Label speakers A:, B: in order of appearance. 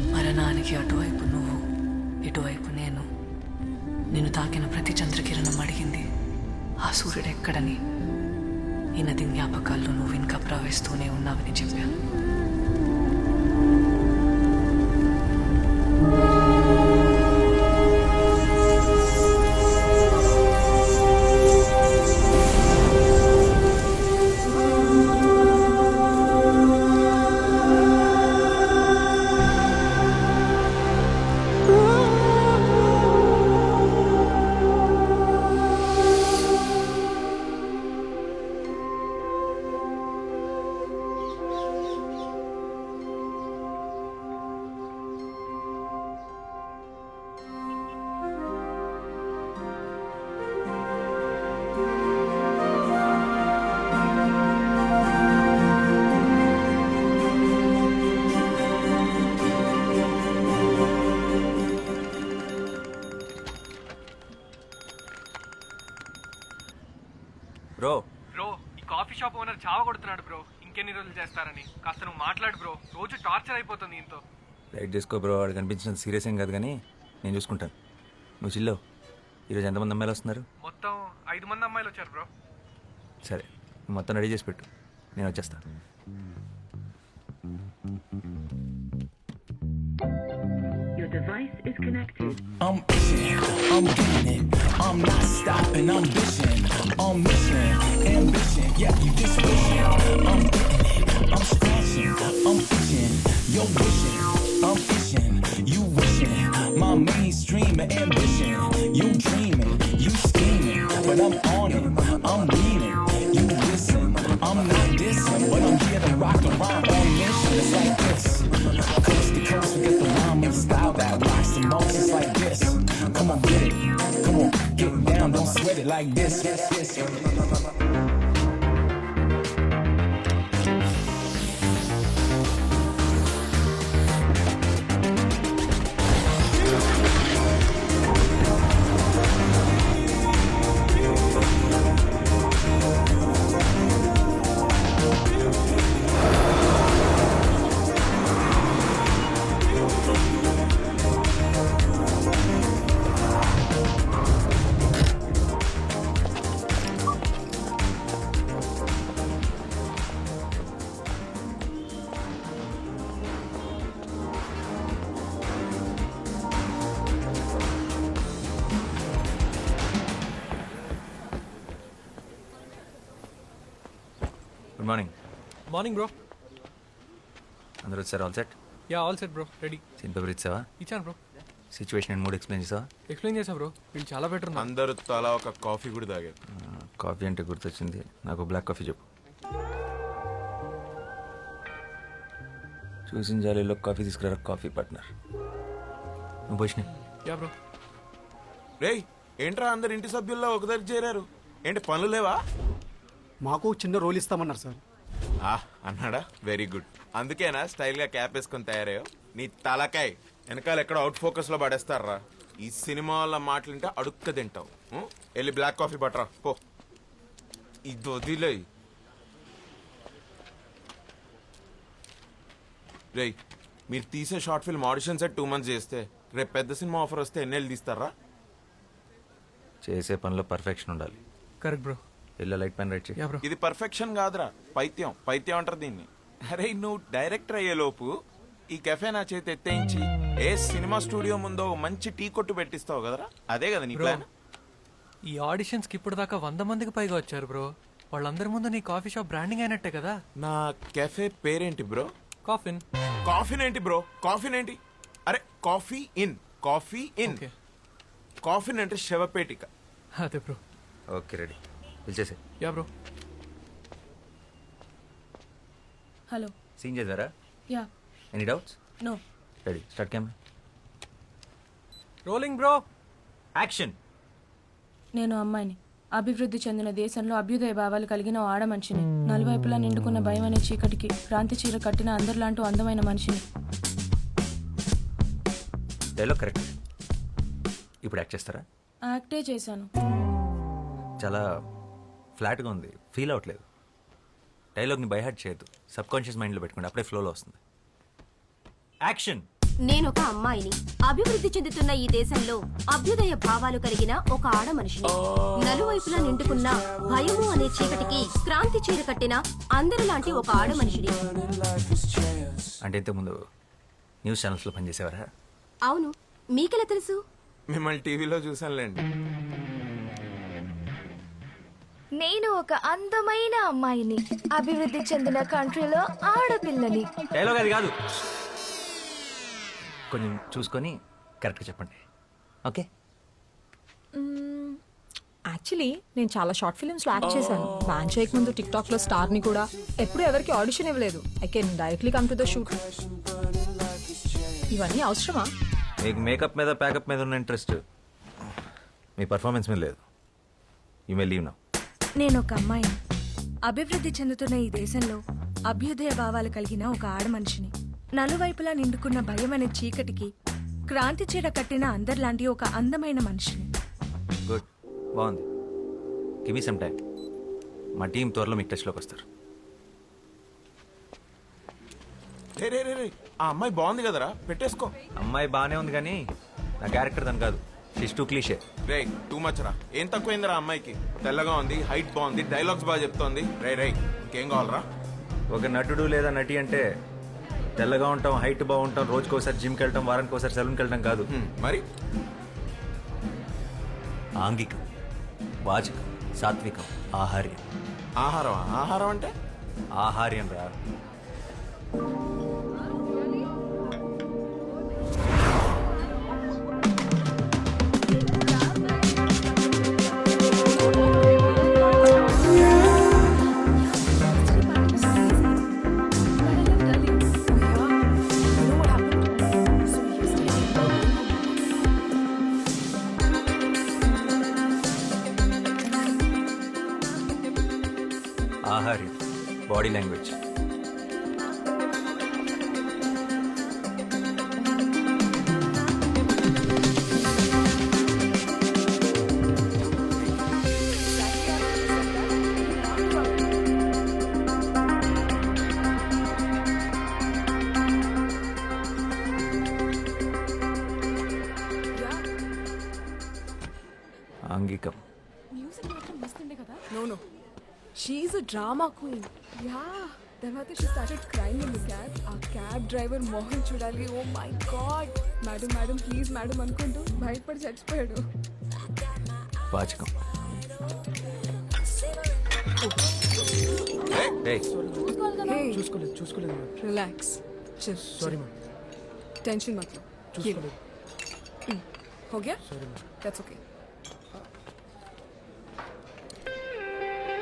A: మరణానికి అటువైపు నువ్వు ఇటువైపు నేను. నిన్ను తాకిన ప్రతి చంద్రకిరణం అడిగింది. ఆ సూర్యుడు ఎక్కడని ఈ నది జ్ఞాపకాల్లో నువ్వు ఇంకా ప్రవహిస్తూనే ఉన్నావని చెప్పాను.
B: కాఫీ షాప్ ఓనర్ చావ కొడుతున్నాడు బ్రో. ఇంకెన్ని రోజులు చేస్తారని. కాస్త నువ్వు మాట్లాడు బ్రో. రోజు టార్చర్ అయిపోతుంది ఇంతో
C: లైట్ చేసుకో బ్రో. వాడు కనిపించినంత సీరియస్ ఏం కాదు కానీ నేను చూసుకుంటాను. నువ్వు చిల్లో. ఈరోజు ఎంతమంది అమ్మాయిలు వస్తున్నారు?
B: మొత్తం ఐదు మంది అమ్మాయిలు వచ్చారు బ్రో.
C: సరే నువ్వు మొత్తం రెడీ చేసి పెట్టు. నేను వచ్చేస్తాను
D: device is connected.
E: I'm itching, I'm getting it. I'm not stopping, I'm bitching. I'm mission, ambition. Yeah, you just wishing. I'm getting it, I'm scratching, I'm itching. You're wishing, I'm itching. You wishing, my mainstream ambition. You dreaming, you scheming, but I'm on it. I'm leaning, you listen. I'm not dissing, but I'm here to rock rhyme on mission. It's like this. like this. this,
C: this.
B: Morning bro
C: అందరూ వచ్చారు? All set
B: ya all set bro ready
C: scene paper ఇచ్చావా?
B: ఇచ్చాను bro
C: situation and mood explain చేసావా?
B: Explain చేసా bro వీళ్ళు చాలా better ఉన్నారు.
F: అందరూ తలా ఒక కాఫీ కూడా తాగారు.
C: కాఫీ అంటే గుర్తొచ్చింది. నాకు బ్లాక్ కాఫీ చెప్పు. చూసిన జాలీలో కాఫీ తీసుకురా కాఫీ పార్ట్నర్ నువ్వు పోషిని
B: యా బ్రో
F: రేయ్ ఏంట్రా అందరు ఇంటి సభ్యుల్లో ఒక దగ్గర చేరారు? ఏంటి పనులు లేవా?
G: మాకు చిన్న రోల్ ఇస్తామన్నారు సార్
F: అన్నాడా? వెరీ గుడ్ అందుకేనా స్టైల్గా క్యాప్ వేసుకొని తయారయ్యో నీ తలకాయ్ వెనకాల ఎక్కడ అవుట్ ఫోకస్లో పడేస్తారా? ఈ సినిమా వాళ్ళ మాటలుంటే అడుక్క తింటావు? వెళ్ళి బ్లాక్ కాఫీ పట్టరా. పో. ఇది వదిలే రేయ్ మీరు తీసే short film audition set two months చేస్తే రేపు పెద్ద సినిమా ఆఫర్ వస్తే ఎన్నెళ్ళు తీస్తారా?
C: చేసే పనిలో పర్ఫెక్షన్ ఉండాలి.
B: Correct bro
C: yellow light pen write చేయి
B: యా బ్రో.
F: ఇది పర్ఫెక్షన్ కాదురా. పైత్యం. పైత్యం అంటారు దీన్ని. అరే నువ్వు డైరెక్టర్ అయ్యే లోపు ఈ కెఫే నా చేతి ఎత్తేయించి ఏ సినిమా స్టూడియో ముందో మంచి టీ కొట్టు పెట్టిస్తావు కదరా? అదే కదా నీ. ప్లాన్?
B: ఈ ఆడిషన్స్కి ఇప్పుడు దాకా వంద మందికి పైగా వచ్చారు బ్రో. వాళ్ళందరి ముందు నీ కాఫీ షాప్ బ్రాండింగ్ అయినట్టే కదా.
F: నా కెఫే పేరేంటి బ్రో?
B: కాఫిన్.
F: కాఫీన్ ఏంటి బ్రో? కాఫీన్ ఏంటి? అరే coffee in. Coffee
B: in.
F: Coffin అంటే శవపేటిక.
B: అదే bro.
C: Okay ready. పిలిచేసే.
B: Ya bro.
H: Hello.
C: Scene చేద్దారా
H: ya.
C: Any doubts
H: no
C: ready start camera
B: rolling bro
C: action
H: నేను అమ్మాయిని. అభివృద్ధి చెందిన దేశంలో అభ్యుదయ భావాలు కలిగిన ఆడ మనిషిని. నలువైపులా నిండుకున్న భయం అనే చీకటికి క్రాంతి చీర కట్టిన అందరిలాంటి అందమైన మనిషిని.
C: డైలాగ్ కరెక్ట్ ఇప్పుడు యాక్ట్ చేస్తారా?
H: యాక్టే చేశాను.
C: చాలా ఫ్లాట్గా ఉంది. ఫీల్ అవ్వట్లేదు. డైలాగ్ని బైహార్ట్ చేయొద్దు. సబ్ కాన్షియస్ మైండ్లో పెట్టుకోండి. అప్పుడే ఫ్లోలో వస్తుంది. యాక్షన్!
I: నేనొక అమ్మాయిని. అభివృద్ధి చెందుతున్న ఈ దేశంలో అభ్యుదయ భావాలు కలిగిన ఒక ఆడ మనిషిని. నలువైపులా నిండుకున్న భయము అనే చీకటికి క్రాంతి చీర కట్టిన అందరిలాంటి ఒక ఆడ మనిషిని.
C: అంటే ఇంతకుముందు న్యూస్ ఛానల్స్లో పనిచేసేవారా?
I: అవును. మీకెలా తెలుసు?
F: మిమ్మల్ని టీవీలో చూసానులేండి
J: నేను ఒక అందమైన అమ్మాయిని. అభివృద్ధి చెందిన కంట్రీలో ఆడపిల్లని.
C: డైలాగ్ అది కాదు. కొంచెం చూసుకొని కరెక్ట్గా చెప్పండి. ఓకే?
K: యాక్చువల్లీ నేను చాలా షార్ట్ ఫిల్మ్స్లో యాక్ట్ చేశాను. బ్యాన్ చేయక ముందు టిక్ టాక్లో స్టార్ని కూడా ఎప్పుడు ఎవరికి ఆడిషన్ ఇవ్వలేదు. I can directly come to the shoot. ఇవన్నీ అవసరమా?
C: మీకు మేకప్ మీద ప్యాకప్ మీద ఉన్న ఇంట్రెస్ట్. మీ పర్ఫార్మెన్స్ మీద లేదు. యూ మే లీవ్ నా
J: నేను ఒక అమ్మాయిని. అభివృద్ధి చెందుతున్న ఈ దేశంలో అభ్యుదయ భావాలు కలిగిన ఒక ఆడ మనిషిని నలువైపులా నిండుకున్న భయం అనే చీకటికి క్రాంతి చీర కట్టిన అందరిలాంటి ఒక అందమైన మనిషిని.
C: గుడ్. బాగుంది. గివ్ సమ్ టైం మా టీం త్వరలో మీకు టచ్లోకి వస్తారు.
F: రే రే రే రే. ఆ అమ్మాయి బాగుంది కదరా? పెట్టేసుకో.
C: అమ్మాయి బాగానే ఉంది కానీ నా క్యారెక్టర్ దాని కాదు. షిష్ టూ క్లీషే
F: రే టూ మచ్ రా. ఏం తక్కువైందిరా అమ్మాయికి? తెల్లగా ఉంది హైట్ బాగుంది డైలాగ్స్ బాగా చెప్తోంది. రే రే ఇంకేం కావాలరా?
C: ఒక నటుడు లేదా నటి అంటే తెల్లగా ఉంటాం హైట్ బాగుంటాం రోజుకి ఒకసారి జిమ్కి వెళ్ళటం వారానికి ఒకసారి సెలూన్కి వెళ్ళటం కాదు.
F: మరి?
C: ఆంగికం వాచకం సాత్వికం ఆహార్యం.
F: ఆహారం ఆహారం అంటే?
C: ఆహార్యం రా. ఆహార్యం
K: body language. she a drama queen yeah తర్వాత she started crime in the cab ఆ క్యాబ్ డ్రైవర్ మోహన్ చూడాలి oh my god madam madam please madam అనుకుంటూ బయటపడి చచ్చిపోయాడు
C: వాచకం ఏయ్,
G: చూసుకోలేదు చూసుకోలేదు
K: రిలాక్స్
G: సారీ మ్యామ్
K: टेंशन मत लो
G: చూసుకోలేదు
K: हो गया दैट्स ओके